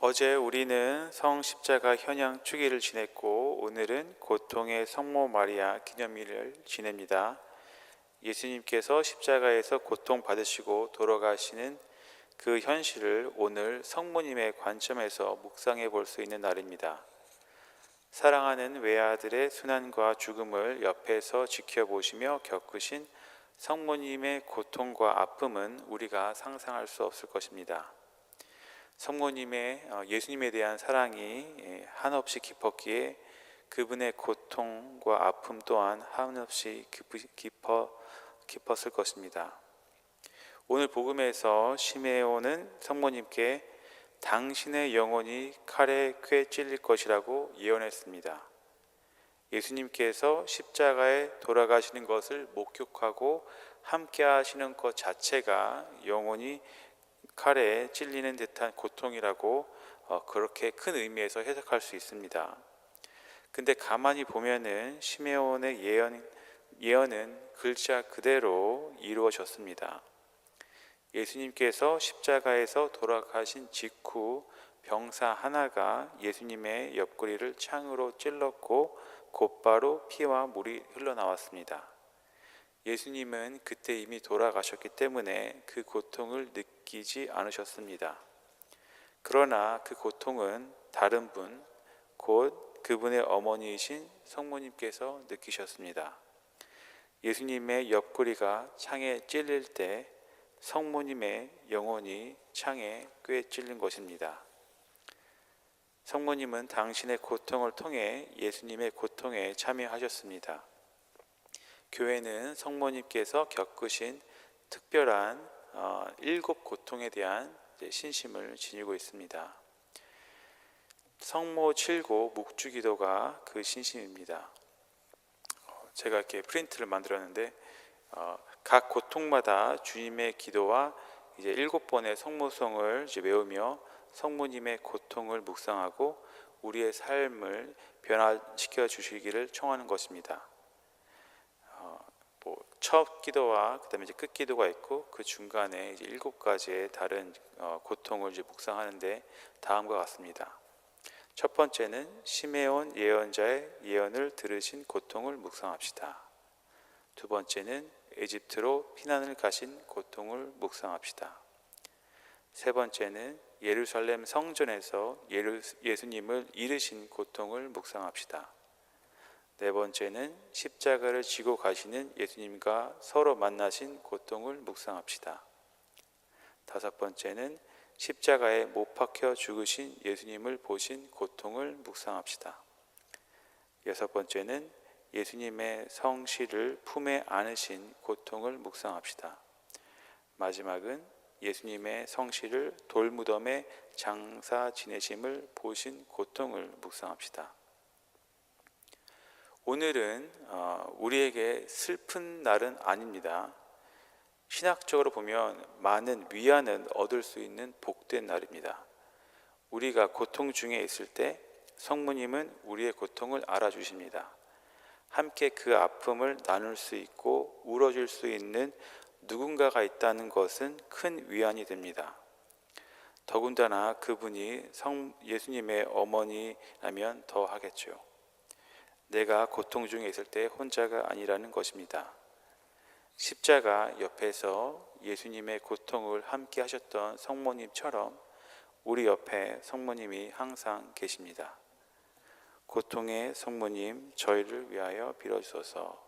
어제 우리는 성 십자가 현양 주기를 지냈고 오늘은 고통의 성모 마리아 기념일을 지냅니다. 예수님께서 십자가에서 고통 받으시고 돌아가시는 그 현실을 오늘 성모님의 관점에서 묵상해 볼 수 있는 날입니다. 사랑하는 외아들의 순환과 죽음을 옆에서 지켜보시며 겪으신 성모님의 고통과 아픔은 우리가 상상할 수 없을 것입니다. 성모님의 어, 예수님에 대한 사랑이 예, 한없이 깊었기에 그분의 고통과 아픔 또한 한없이 깊어 깊었을 것입니다. 오늘 복음에서 시메온은 성모님께 당신의 영혼이 칼에 꿰 찔릴 것이라고 예언했습니다. 예수님께서 십자가에 돌아가시는 것을 목격하고 함께 하시는 것 자체가 영혼이 칼에 찔리는 듯한 고통이라고 어, 그렇게 큰 의미에서 해석할 수 있습니다. 근데 가만히 보면은 시메온의 예언 예언은 글자 그대로 이루어졌습니다. 예수님께서 십자가에서 돌아가신 직후 병사 하나가 예수님의 옆구리를 창으로 찔렀고 곧바로 피와 물이 흘러나왔습니다. 예수님은 그때 이미 돌아가셨기 때문에 그 고통을 느끼지 않으셨습니다. 그러나 그 고통은 다른 분, 곧 그분의 어머니이신 성모님께서 느끼셨습니다. 예수님의 옆구리가 창에 찔릴 때 성모님의 영혼이 창에 꽤 찔린 것입니다. 성모님은 당신의 고통을 통해 예수님의 고통에 참여하셨습니다. 교회는 성모님께서 겪으신 특별한 어, 일곱 고통에 대한 신심을 지니고 있습니다. 성모 칠고 묵주기도가 그 신심입니다. 어, 제가 이렇게 프린트를 만들었는데 어, 각 고통마다 주님의 기도와 이제 일곱 번의 성모성을 이제 외우며 성모님의 고통을 묵상하고 우리의 삶을 변화시켜 주시기를 청하는 것입니다. 어, 뭐첫 기도와 그다음에 이제 끝 기도가 있고 그 중간에 이제 일곱 가지의 다른 어, 고통을 이제 묵상하는데 다음과 같습니다. 첫 번째는 시메온 예언자의 예언을 들으신 고통을 묵상합시다. 두 번째는 에집트로 피난을 가신 고통을 묵상합시다. 세 번째는 예루살렘 성전에서 예수님을 잃으신 고통을 묵상합시다. 네 번째는 십자가를 지고 가시는 예수님과 서로 만나신 고통을 묵상합시다. 다섯 번째는 십자가에 못 박혀 죽으신 예수님을 보신 고통을 묵상합시다. 여섯 번째는 예수님의 성실을 품에 안으신 고통을 묵상합시다. 마지막은 예수님의 성실을 돌무덤에 장사 지내심을 보신 고통을 묵상합시다. 오늘은 어, 우리에게 슬픈 날은 아닙니다. 신학적으로 보면 많은 위안을 얻을 수 있는 복된 날입니다. 우리가 고통 중에 있을 때 성모님은 우리의 고통을 알아주십니다. 함께 그 아픔을 나눌 수 있고 울어줄 수 있는 누군가가 있다는 것은 큰 위안이 됩니다. 더군다나 그분이 성 예수님의 어머니라면 더 하겠죠. 내가 고통 중에 있을 때 혼자가 아니라는 것입니다. 십자가 옆에서 예수님의 고통을 함께 하셨던 성모님처럼 우리 옆에 성모님이 항상 계십니다. 고통의 성모님 저희를 위하여 빌어주소서.